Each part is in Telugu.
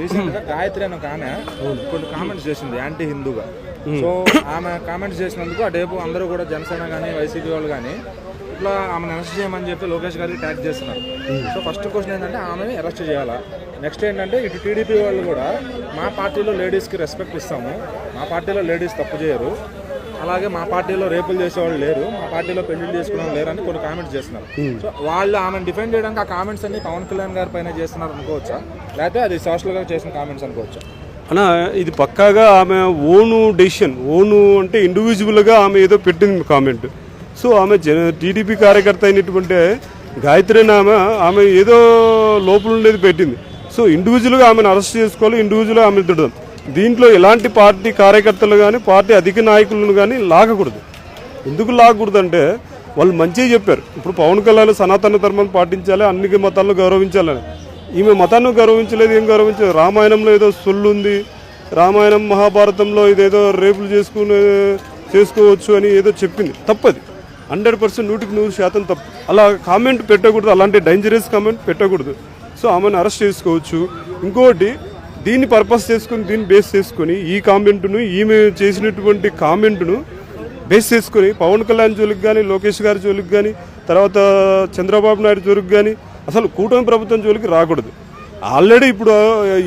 రీసెంట్గా గాయత్రి అని ఒక ఆమె కొన్ని కామెంట్స్ చేసింది యాంటీ హిందూగా సో ఆమె కామెంట్స్ చేసినందుకు ఆ డేపు అందరూ కూడా జనసేన కానీ వైసీపీ వాళ్ళు కానీ ఇట్లా ఆమెను అరెస్ట్ చేయమని చెప్పి లోకేష్ గారికి ట్యాగ్ చేస్తున్నారు. సో ఫస్ట్ క్వశ్చన్ ఏంటంటే ఆమెని అరెస్ట్ చేయాలా? నెక్స్ట్ ఏంటంటే ఇటు టీడీపీ వాళ్ళు కూడా మా పార్టీలో లేడీస్కి రెస్పెక్ట్ ఇస్తాము. మా పార్టీలో లేడీస్ తప్పు చేయరు. అలాగే మా పార్టీలో రేపులు చేసేవాళ్ళు లేరు మా పార్టీలో పెళ్ళిళ్ళు చేసుకునే వాళ్ళు లేరు అని కొన్ని కామెంట్స్ చేస్తున్నారు. సో వాళ్ళు ఆమెను డిఫెండ్ చేయడానికి ఆ కామెంట్స్ అన్ని పవన్ కళ్యాణ్ గారి పైన చేస్తున్నారు అనుకోవచ్చా? లేకపోతే అది సోషల్గా చేసిన కామెంట్స్ అనుకోవచ్చా? అన్న ఇది పక్కాగా ఆమె ఓను డెసిషన్ ఓను అంటే ఇండివిజువల్గా ఆమె ఏదో పెట్టింది కామెంట్ సో ఆమె జన టీడీపీ కార్యకర్త అయినటువంటి గాయత్రి ఆమె ఆమె ఏదో లోపల ఉండేది పెట్టింది. సో ఇండివిజువల్గా ఆమెను అరెస్ట్ చేసుకోవాలి ఇండివిజువల్గా ఆమె తిడదాం దీంట్లో ఎలాంటి పార్టీ కార్యకర్తలు కానీ పార్టీ అధిక నాయకులను కానీ లాగకూడదు. ఎందుకు లాగకూడదు అంటే వాళ్ళు మంచిగా చెప్పారు. ఇప్పుడు పవన్ కళ్యాణ్ సనాతన ధర్మం పాటించాలి అన్ని మతాలను గౌరవించాలని. ఈమె మతాన్ని గౌరవించలేదు ఏం గౌరవించలేదు. రామాయణంలో ఏదో సొల్లు ఉంది రామాయణం మహాభారతంలో ఇదేదో రేపులు చేసుకునే చేసుకోవచ్చు అని ఏదో చెప్పింది. తప్పది. హండ్రెడ్ పర్సెంట్ నూటికి నూరు శాతం తప్పు. అలా కామెంట్ పెట్టకూడదు. అలాంటి డేంజరస్ కామెంట్ పెట్టకూడదు. సో ఆమెను అరెస్ట్ చేసుకోవచ్చు. ఇంకోటి దీన్ని పర్పస్ చేసుకుని దీన్ని బేస్ చేసుకొని ఈ కామెంట్ను ఈమె చేసినటువంటి కామెంట్ను బేస్ చేసుకొని పవన్ కళ్యాణ్ జోలికి కానీ లోకేష్ గారి జోలికి కానీ తర్వాత చంద్రబాబు నాయుడు జోలికి కానీ అసలు కూటమి ప్రభుత్వం జోలికి రాకూడదు. ఆల్రెడీ ఇప్పుడు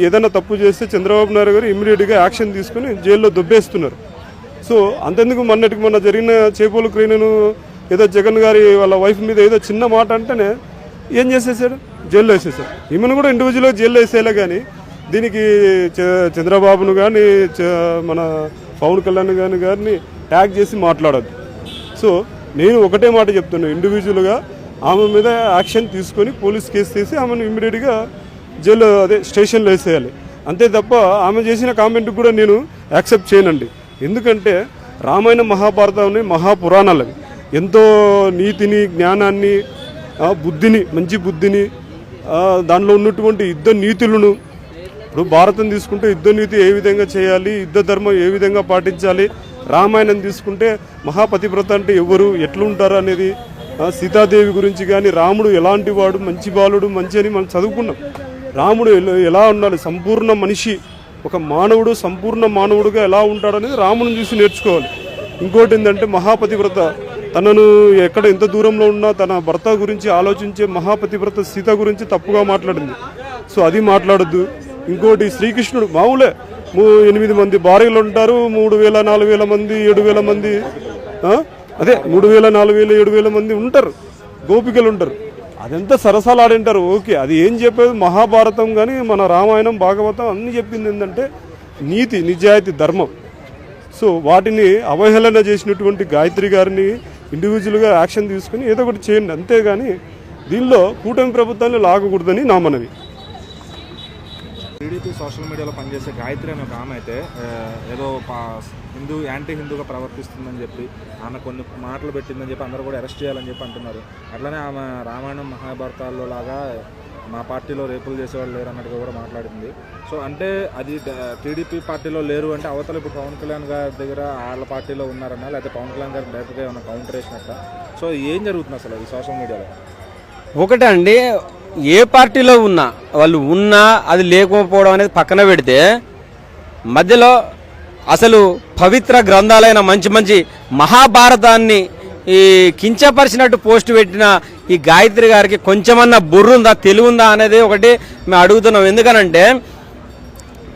ఏదైనా తప్పు చేస్తే చంద్రబాబు నాయుడు గారు ఇమ్మీడియట్గా యాక్షన్ తీసుకుని జైల్లో దొబ్బేస్తున్నారు. సో అంతెందుకు మొన్నటికి మొన్న జరిగిన చేపలు క్రీనను ఏదో జగన్ గారి వాళ్ళ వైఫ్ మీద ఏదో చిన్న మాట అంటేనే ఏం చేసేసాడు జైల్లో వేసేసాడు ఈమెను కూడా ఇండివిజువల్గా జైల్లో వేసేలా కానీ దీనికి చ- చంద్రబాబును కానీ మన పవన్ కళ్యాణ్ గారిని గారిని ట్యాగ్ చేసి మాట్లాడద్దు. సో నేను ఒకటే మాట చెప్తున్నాను ఇండివిజువల్గా ఆమె మీద యాక్షన్ తీసుకొని పోలీస్ కేసు తీసి ఆమెను ఇమ్మీడియట్గా జైలు అదే స్టేషన్లో వేసేయాలి. అంతే తప్ప ఆమె చేసిన కామెంట్ కూడా నేను యాక్సెప్ట్ చేయనండి. ఎందుకంటే రామాయణ మహాభారతం మహాపురాణాలు అవి ఎంతో నీతిని జ్ఞానాన్ని బుద్ధిని మంచి బుద్ధిని దానిలో ఉన్నటువంటి యుద్ధ నీతులను ఇప్పుడు భారతం తీసుకుంటే యుద్ధ నీతి ఏ విధంగా చేయాలి యుద్ధ ధర్మం ఏ విధంగా పాటించాలి రామాయణం తీసుకుంటే మహాపతివ్రత అంటే ఎవరు ఎట్లుంటారు అనేది సీతాదేవి గురించి కానీ రాముడు ఎలాంటి వాడు మంచి బాలుడు మంచి అని మనం చదువుకున్నాం. రాముడు ఎలా- ఎలా ఉండాలి? సంపూర్ణ మనిషి ఒక మానవుడు సంపూర్ణ మానవుడుగా ఎలా ఉంటాడు అనేది రాముని చూసి నేర్చుకోవాలి. ఇంకోటి ఏంటంటే మహాపతివ్రత తనను ఎక్కడ ఎంత దూరంలో ఉన్నా తన భర్త గురించి ఆలోచించే మహాపతివ్రత సీత గురించి తప్పుగా మాట్లాడింది. సో అది మాట్లాడద్దు. ఇంకోటి శ్రీకృష్ణుడు. మామూలే. మూ- ఎనిమిది మంది భార్యలు ఉంటారు మూడు వేల నాలుగు వేల మంది ఏడు వేల మంది అదే మూడు వేల నాలుగు వేల ఏడు వేల మంది ఉంటారు. గోపికలు ఉంటారు. అదంతా సరసాలు ఆడింటారు. ఓకే అది ఏం చెప్పేది? మహాభారతం కానీ మన రామాయణం భాగవతం అన్నీ చెప్పింది ఏంటంటే నీతి నిజాయితీ ధర్మం. సో వాటిని అవహేళన చేసినటువంటి గాయత్రి గారిని ఇండివిజువల్గా యాక్షన్ తీసుకుని ఏదో ఒకటి చేయండి. అంతేగాని దీనిలో కూటమి ప్రభుత్వాన్ని లాగకూడదని నా మనవి. టీడీపీ సోషల్ మీడియాలో పనిచేసే గాయత్రి అనే ఒక ఆమె అయితే ఏదో పా- హిందూ యాంటీ హిందూగా ప్రవర్తిస్తుందని చెప్పి ఆమె కొన్ని మాటలు పెట్టిందని చెప్పి అందరూ కూడా అరెస్ట్ చేయాలని చెప్పి అంటున్నారు. అట్లనే ఆమె రామాయణం మహాభారతాల్లో లాగా మా పార్టీలో రేపులు చేసేవాళ్ళు లేరు అన్నట్టుగా కూడా మాట్లాడింది. సో అంటే అది టీడీపీ పార్టీలో లేరు అంటే అవతల ఇప్పుడు పవన్ కళ్యాణ్ గారి దగ్గర వాళ్ళ పార్టీలో ఉన్నారన్నా లేకపోతే పవన్ కళ్యాణ్ గారి డైరెక్ట్గా ఏమైనా కౌంటర్ వేసినట్ట? సో ఏం జరుగుతుంది అసలు ఈ సోషల్ మీడియాలో? ఒకటే అండి ఏ పార్టీలో ఉన్నా వాళ్ళు ఉన్నా అది లేకపోవడం అనేది పక్కన పెడితే మధ్యలో అసలు పవిత్ర గ్రంథాలైన మంచి మంచి మహాభారతాన్ని ఈ కించపరిచినట్టు పోస్ట్ పెట్టిన ఈ గాయత్రి గారికి కొంచెమన్నా బుర్రుందా తెలుగుందా అనేది ఒకటి మేము అడుగుతున్నాం. ఎందుకనంటే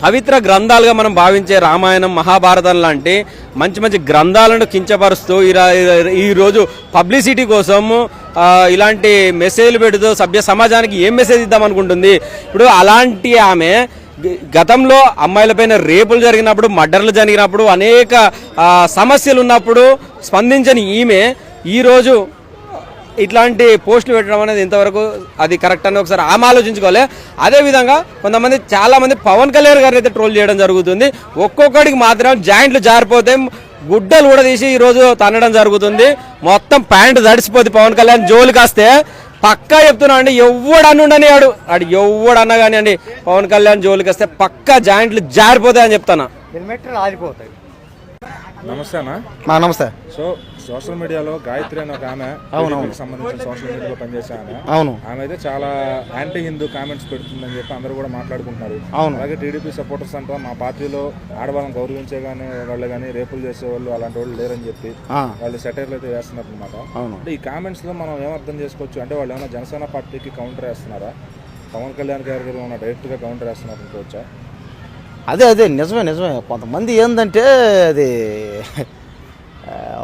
పవిత్ర గ్రంథాలుగా మనం భావించే రామాయణం మహాభారతం లాంటి మంచి మంచి గ్రంథాలను కించపరుస్తూ ఈరోజు పబ్లిసిటీ కోసము ఇలాంటి మెసేజ్లు పెడుతూ సభ్య సమాజానికి ఏం మెసేజ్ ఇద్దాం అనుకుంటుంది? ఇప్పుడు అలాంటి ఆమె గతంలో అమ్మాయిలపైన రేపులు జరిగినప్పుడు మర్డర్లు జరిగినప్పుడు అనేక సమస్యలు ఉన్నప్పుడు స్పందించని ఈమె ఈరోజు ఇట్లాంటి పోస్టులు పెట్టడం అనేది ఇంతవరకు అది కరెక్ట్ అని ఒకసారి ఆమె ఆలోచించుకోవాలి. అదేవిధంగా కొంతమంది చాలామంది పవన్ కళ్యాణ్ గారిని అయితే ట్రోల్ చేయడం జరుగుతుంది. ఒక్కొక్కడికి మాత్రం జాయింట్లు జారిపోతే గుడ్డలు కూడా తీసి ఈరోజు తన్నడం జరుగుతుంది. మొత్తం ప్యాంట్ తడిసిపోతుంది పవన్ కళ్యాణ్ జోలికి వస్తే పక్కా చెప్తున్నా అండి ఎవ్వడు ఆడు ఆడు ఎవడన్నా అన్నా కానీ అండి పవన్ కళ్యాణ్ జోలికి వస్తే పక్కా జాయింట్లు జారిపోతాయని చెప్తాను రాలిపోతాయి నమస్తే. సో సోషల్ మీడియాలో గాయత్రి అనే ఒక ఆమె టీడీపీకి సంబంధించిన సోషల్ మీడియాలో పనిచేసే ఆమె. అవును. ఆమె అయితే చాలా యాంటీ హిందూ కామెంట్స్ పెడుతుందని చెప్పి అందరూ కూడా మాట్లాడుకుంటున్నారు. అవును. అలాగే టీడీపీ సపోర్టర్స్ అంతా మా పార్టీలో ఆడవాళ్ళని గౌరవించే కానీ వాళ్ళు కానీ రేపులు చేసే వాళ్ళు అలాంటి వాళ్ళు లేరని చెప్పి వాళ్ళు సెటైర్లు అయితే వేస్తున్నారు అనమాట అవును. అంటే ఈ కామెంట్స్లో మనం ఏమర్థం చేసుకోవచ్చు? అంటే వాళ్ళు ఏమైనా జనసేన పార్టీకి కౌంటర్ వేస్తున్నారా? పవన్ కళ్యాణ్ గారి గారు ఏమైనా డైరెక్ట్గా కౌంటర్ వేస్తున్నారు అనుకోవచ్చా అదే అదే నిజమే నిజమే. కొంతమంది ఏంటంటే అది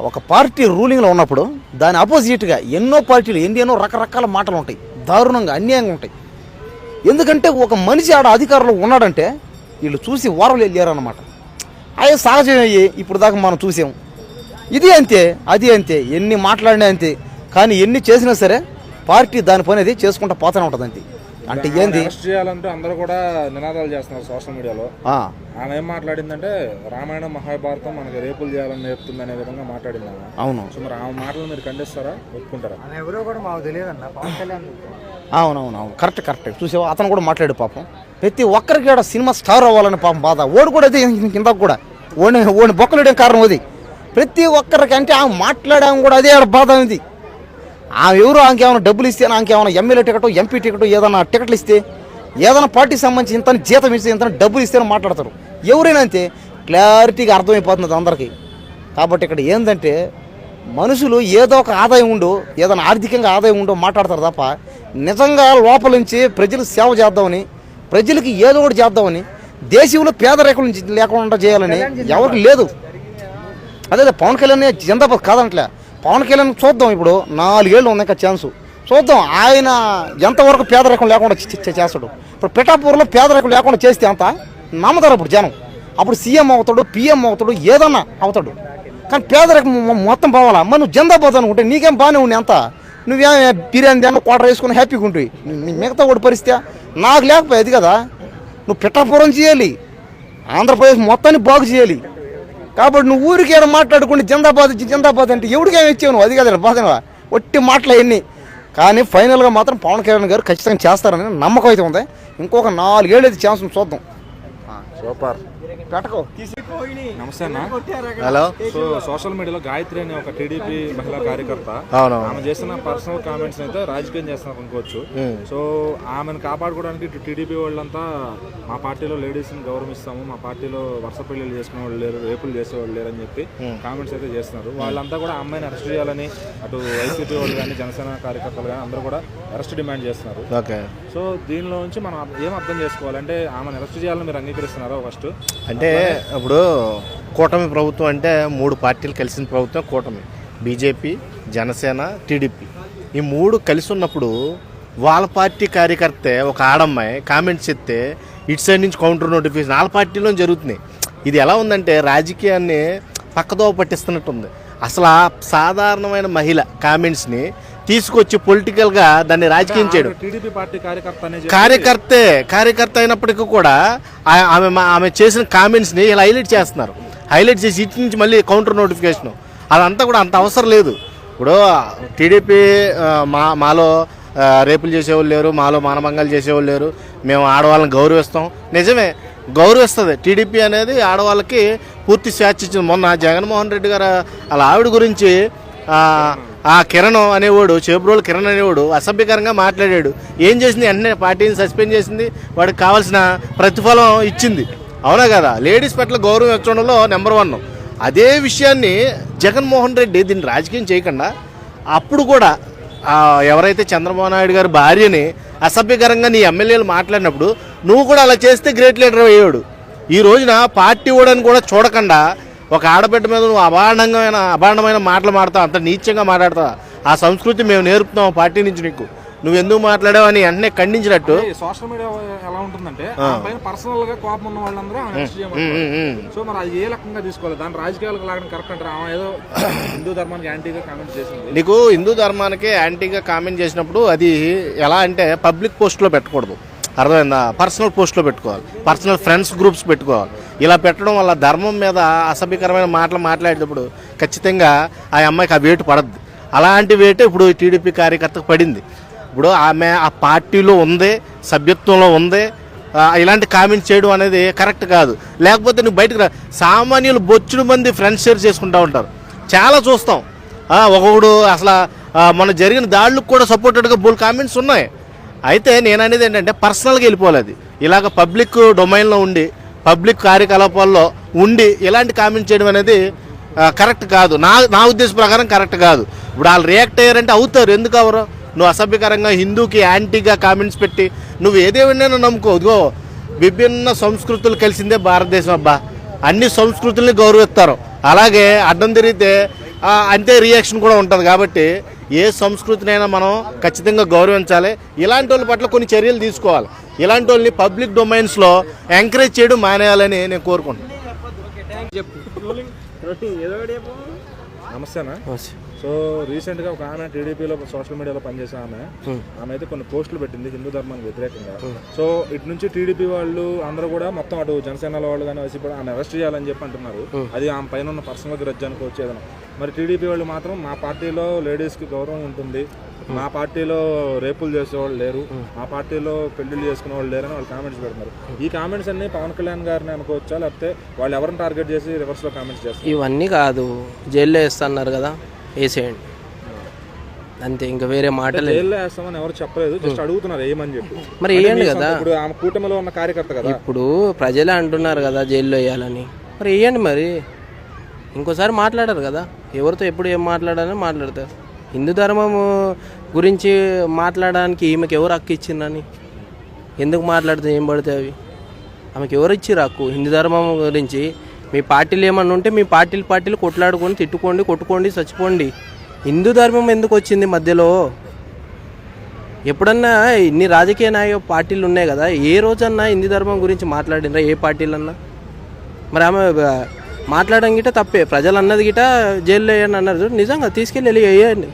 ఒక పార్టీ రూలింగ్లో ఉన్నప్పుడు దాని ఆపోజిట్గా ఎన్నో పార్టీలు ఎన్నెన్నో రకరకాల మాటలు ఉంటాయి దారుణంగా అన్యాయంగా ఉంటాయి. ఎందుకంటే ఒక మనిషి ఆడ అధికారంలో ఉన్నాడంటే వీళ్ళు చూసి వారలు వెళ్ళారన్నమాట. అవి అయ్యి ఇప్పుడు దాకా మనం చూసాం. ఇది అంతే అది అంతే ఎన్ని మాట్లాడినా అంతే. కానీ ఎన్ని చేసినా సరే పార్టీ దాని పని అది చేసుకుంటూ పోతూనే ఉంటుంది అంతే అంటే ఏంది? అరెస్ట్ చేయాలంటూ అందరూ కూడా నినాదాలు చేస్తున్నారు సోషల్ మీడియాలో. ఆ, ఆమె ఏం మాట్లాడిందంటే రామాయణం మహాభారతం మనకి రేపులు చేయాలని నేర్పుతుంది అనే విధంగా మాట్లాడింది ఆమె. అవును. సో మరి ఆమె మాటలు మీరు ఖండిస్తారా? ఒప్పుకుంటారా? ఎవరో కూడా మాకు తెలియదన్న పవన్ కళ్యాణ్ అవునవును అవును కరెక్ట్ కరెక్ట్. చూసావా? అతను కూడా మాట్లాడు పాపం. ప్రతి ఒక్కరికి కూడా సినిమా స్టార్ అవ్వాలని పాపం బాధ. ఓడి కూడా అదే ఇంత కూడా. ఓడి ఓడి బొక్కలేయడం కారణం అది. ప్రతి ఒక్కరికి అంటే ఆమె మాట్లాడాము కూడా అదే బాధ ఉంది ఆమె ఎవరు ఆమెకేమైనా డబ్బులు ఇస్తే ఆమెకేమైనా ఎమ్మెల్యే టికెట్ ఎంపీ టికెట్ ఏదైనా టికెట్లు ఇస్తే ఏదైనా పార్టీకి సంబంధించి ఇంత జీతం ఇస్తే ఇంత డబ్బులు ఇస్తే మాట్లాడతారు. ఎవరైనా అంతే క్లారిటీగా అర్థమైపోతుంది అందరికీ. కాబట్టి ఇక్కడ ఏంటంటే మనుషులు ఏదో ఒక ఆదాయం ఉండు ఏదైనా ఆర్థికంగా ఆదాయం ఉండో మాట్లాడతారు తప్ప నిజంగా లోపల నుంచి ప్రజలు సేవ చేద్దామని ప్రజలకి ఏదో ఒకటి చేద్దామని దేశంలో నుంచి లేకుండా చేయాలని ఎవరికి లేదు. అదే అదే పవన్ కళ్యాణ్ జిందాబాద్ కాదంట్లే. పవన్ కళ్యాణ్ చూద్దాం ఇప్పుడు. నాలుగేళ్ళు ఉంది ఇంకా ఛాన్స్ చూద్దాం. ఆయన ఎంతవరకు పేదరికం లేకుండా చేస్తాడు. ఇప్పుడు పిఠాపూర్లో పేదరికం లేకుండా చేస్తే అంత నమ్మతారు ఇప్పుడు జనం. అప్పుడు సీఎం అవుతాడు పిఎం అవుతాడు ఏదన్నా అవుతాడు. కానీ పేదరికం మొత్తం పోవాలా? మరి నువ్వు జిందాబాద్ అనుకుంటే నీకేం బాగానే ఉంది అంత? నువ్వేం బిర్యానీ తిన్న క్వార్టర్ వేసుకుని హ్యాపీగా ఉంటాయి నీ మిగతా కూడా పరిస్థితి నాకు లేకపోయేది కదా. నువ్వు పిఠాపురం చేయాలి. ఆంధ్రప్రదేశ్ మొత్తాన్ని బాగు చేయాలి. కాబట్టి నువ్వు ఊరికేమైనా మాట్లాడుకుంటే జిందాబాద్ జిందాబాద్ అంటే ఎవరికి ఇచ్చావు నువ్వు? అది కదా బాధ ఒట్టి మాటలు అవన్నీ. కానీ ఫైనల్గా మాత్రం పవన్ కళ్యాణ్ గారు ఖచ్చితంగా చేస్తారని నమ్మకం అయితే ఉంది. ఇంకొక నాలుగేళ్ళు అయితే ఛాన్స్ చూద్దాం. సూపర్. పెట్టకో నమస్తే అన్న. హలో. సో సోషల్ మీడియాలో గాయత్రి అనే ఒక టీడీపీ మహిళా కార్యకర్త. అవును ఆమె చేసిన పర్సనల్ కామెంట్స్ అయితే రాజకీయం చేస్తున్నారు అనుకోవచ్చు. సో ఆమెను కాపాడుకోవడానికి ఇటు టీడీపీ వాళ్ళంతా మా పార్టీలో లేడీస్ని గౌరవిస్తాము మా పార్టీలో వరుస పెళ్ళిళ్ళు చేసుకునే వాళ్ళు లేరు రేపులు చేసేవాళ్ళు లేరు అని చెప్పి కామెంట్స్ అయితే చేస్తున్నారు. వాళ్ళంతా కూడా అమ్మాయిని అరెస్ట్ చేయాలని అటు వైసీపీ వాళ్ళు కానీ జనసేన కార్యకర్తలు కానీ అందరూ కూడా అరెస్ట్ డిమాండ్ చేస్తున్నారు. ఓకే. సో దీనిలో నుంచి మనం ఏం అర్థం చేసుకోవాలంటే ఆమెను అరెస్ట్ చేయాలని మీరు అంగీకరిస్తున్నారా ఫస్ట్? అంటే ఇప్పుడు కూటమి ప్రభుత్వం అంటే మూడు పార్టీలు కలిసిన ప్రభుత్వం కూటమి. BJP Janasena TDP. ఈ మూడు కలిసి ఉన్నప్పుడు వాళ్ళ పార్టీ కార్యకర్తే ఒక ఆడమ్మాయి కామెంట్స్ చెప్తే ఇటు సైడ్ నుంచి కౌంటర్ నోటిఫికేషన్ వాళ్ళ పార్టీలో జరుగుతున్నాయి. ఇది ఎలా ఉందంటే రాజకీయాన్ని పక్కదోవ పట్టిస్తున్నట్టుంది. అసలు ఆ సాధారణమైన మహిళ కామెంట్స్ని తీసుకొచ్చి పొలిటికల్గా దాన్ని రాజకీయం చేయడం. టీడీపీ పార్టీ కార్యకర్త కార్యకర్తే కార్యకర్త అయినప్పటికీ కూడా ఆమె ఆమె చేసిన కామెంట్స్ని ఇలా హైలైట్ చేస్తున్నారు. హైలైట్ చేసి ఇటు నుంచి మళ్ళీ కౌంటర్ నోటిఫికేషన్ అదంతా కూడా అంత అవసరం లేదు. ఇప్పుడు టీడీపీ మా మాలో రేపులు చేసేవాళ్ళు లేరు మాలో మానభంగాలు చేసేవాళ్ళు లేరు. మేము ఆడవాళ్ళని గౌరవిస్తాం. నిజమే గౌరవిస్తుంది. టీడీపీ అనేది ఆడవాళ్ళకి పూర్తి స్వేచ్ఛ ఇచ్చింది. మొన్న జగన్మోహన్ రెడ్డి గారు వాళ్ళ ఆవిడ గురించి ఆ, కిరణ్ అనేవాడు చేబ్రోలు కిరణ్ అనేవాడు అసభ్యకరంగా మాట్లాడాడు. ఏం చేసింది? వెంటనే పార్టీని సస్పెండ్ చేసింది. వాడికి కావాల్సిన ప్రతిఫలం ఇచ్చింది. అవునా కదా? లేడీస్ పట్ల గౌరవం ఇచ్చడంలో నెంబర్ వన్. అదే విషయాన్ని జగన్మోహన్ రెడ్డి దీన్ని రాజకీయం చేయకుండా అప్పుడు కూడా ఎవరైతే చంద్రబాబు నాయుడు గారి భార్యని అసభ్యకరంగా నీ ఎమ్మెల్యేలు మాట్లాడినప్పుడు నువ్వు కూడా అలా చేస్తే గ్రేట్ లీడర్ అయ్యాడు ఈ రోజున పార్టీ ఓడని కూడా చూడకుండా ఒక ఆడబిడ్డ మీద నువ్వు అభాండమైన అభాండమైన మాటలు మాడతావు అంత నీచంగా మాట్లాడతావు. ఆ సంస్కృతి మేము నేర్పుతాం పార్టీ నుంచి నీకు. నువ్వు ఎందుకు మాట్లాడావు అని వెంటనే ఖండించినట్టు. సోషల్ మీడియా ఎలా ఉంటుందంటే పర్సనల్గా కోపం ఉన్న వాళ్ళందరూ. సో మరి అది ఏ రకంగా తీసుకోవాలి? దాని రాజకీయాలకు లాగడం కరెక్ట్ అంటారు? ఆమె ఏదో హిందూ ధర్మానికి యాంటీగా కామెంట్ చేసింది. నీకు హిందూ ధర్మానికి యాంటీగా కామెంట్ చేసినప్పుడు అది ఎలా అంటే పబ్లిక్ పోస్ట్లో పెట్టకూడదు. అర్థమైందా? పర్సనల్ పోస్ట్లో పెట్టుకోవాలి. పర్సనల్ ఫ్రెండ్స్ గ్రూప్స్ పెట్టుకోవాలి. ఇలా పెట్టడం వల్ల ధర్మం మీద అసభ్యకరమైన మాటలు మాట్లాడేటప్పుడు ఖచ్చితంగా ఆ అమ్మాయికి ఆ వేటు పడద్దు. అలాంటి వేటు ఇప్పుడు టీడీపీ కార్యకర్తకు పడింది. ఇప్పుడు ఆమె ఆ పార్టీలో ఉంది సభ్యత్వంలో ఉంది ఇలాంటి కామెంట్స్ చేయడం అనేది కరెక్ట్ కాదు. లేకపోతే నువ్వు బయటకు రా. సామాన్యులు బొచ్చుడు మంది ఫ్రెండ్స్ షేర్ చేసుకుంటూ ఉంటారు. చాలా చూస్తాం. ఒకడు అసలు మన జరిగిన దాడులకు కూడా సపోర్టెడ్గా బోల్ కామెంట్స్ ఉన్నాయి. అయితే నేను అనేది ఏంటంటే పర్సనల్గా వెళ్ళిపోలేదు. ఇలాగ పబ్లిక్ డొమైన్లో ఉండి పబ్లిక్ కార్యకలాపాల్లో ఉండి ఇలాంటి కామెంట్స్ చేయడం అనేది కరెక్ట్ కాదు. నా నా ఉద్దేశం ప్రకారం కరెక్ట్ కాదు. ఇప్పుడు వాళ్ళు రియాక్ట్ అయ్యారంటే అవుతారు. ఎందుకు అవరు? నువ్వు అసభ్యకరంగా హిందూకి యాంటీగా కామెంట్స్ పెట్టి నువ్వు ఏదేమైనా నమ్ముకో. ఇదిగో విభిన్న సంస్కృతులు కలిసిందే భారతదేశం అబ్బా. అన్ని సంస్కృతుల్ని గౌరవిస్తారు. అలాగే అడ్డం తిరిగితే అంతే రియాక్షన్ కూడా ఉంటుంది. కాబట్టి ఏ సంస్కృతినైనా మనం ఖచ్చితంగా గౌరవించాలి. ఇలాంటి వాళ్ళ పట్ల కొన్ని చర్యలు తీసుకోవాలి. ఇలాంటి వాళ్ళని పబ్లిక్ డొమైన్స్లో ఎంకరేజ్ చేయడం మానేయాలని నేను కోరుకుంటున్నాను. నమస్తేనా? సో రీసెంట్గా ఒక ఆమె టీడీపీలో సోషల్ మీడియాలో పనిచేసే ఆమె. ఆమె అయితే కొన్ని పోస్టులు పెట్టింది హిందూ ధర్మానికి వ్యతిరేకంగా. సో ఇటు నుంచి టీడీపీ వాళ్ళు అందరూ కూడా మొత్తం అటు జనసేన వాళ్ళు కానీ వైసీపీ ఆమె అరెస్ట్ చేయాలని చెప్పి అంటున్నారు. అది ఆమె పైన ఉన్న పర్సనల్ గ్రజ్ అనుకోవచ్చు ఏదైనా. మరి టీడీపీ వాళ్ళు మాత్రం మా పార్టీలో లేడీస్కి గౌరవం ఉంటుంది. మా పార్టీలో రేపులు చేసేవాళ్ళు లేరు. మా పార్టీలో పెళ్ళిళ్ళు చేసుకునే వాళ్ళు లేరని వాళ్ళు కామెంట్స్ పెడుతున్నారు. ఈ కామెంట్స్ అన్ని పవన్ కళ్యాణ్ గారిని అనుకోవచ్చా? లేకపోతే వాళ్ళు ఎవరిని టార్గెట్ చేసి రివర్స్లో కామెంట్స్ చేస్తారు ఇవన్నీ కాదు. జైల్లో వేస్తున్నారు కదా. వేసేయండి. అంతే ఇంకా వేరే మాటలు వేస్తామని ఎవరు చెప్పలేదు జస్ట్ అడుగుతున్నారు ఏమని చెప్పి. మరి వేయండి కదా. ఇప్పుడు ఆమె కూటమిలో ఉన్న కార్యకర్త కదా. ఇప్పుడు ప్రజలే అంటున్నారు కదా జైల్లో వేయాలని. మరి వేయండి మరి. ఇంకోసారి మాట్లాడారు కదా. ఎవరితో ఎప్పుడు ఏం మాట్లాడాలని మాట్లాడతారు. హిందూ ధర్మం గురించి మాట్లాడడానికి ఈమెకి ఎవరు హక్కు ఇచ్చిందని? ఎందుకు మాట్లాడితే ఏం పడతాయి అవి? ఆమెకి ఎవరు ఇచ్చిర్రు హక్కు? హిందూ ధర్మం గురించి మీ పార్టీలు ఏమన్నా ఉంటే మీ పార్టీలు పార్టీలు కొట్లాడుకొని తిట్టుకోండి కొట్టుకోండి చచ్చిపోండి. హిందూ ధర్మం ఎందుకు వచ్చింది మధ్యలో? ఎప్పుడన్నా ఇన్ని రాజకీయ నాయ పార్టీలు ఉన్నాయి కదా ఏ రోజన్నా హిందూ ధర్మం గురించి మాట్లాడినరా? ఏ పార్టీలన్నా? మరి ఆమె మాట్లాడడం గిట తప్పే. ప్రజలు అన్నది గిట జైల్లో వేయండి అన్నారు నిజంగా తీసుకెళ్ళి వెళ్ళి వేయండి.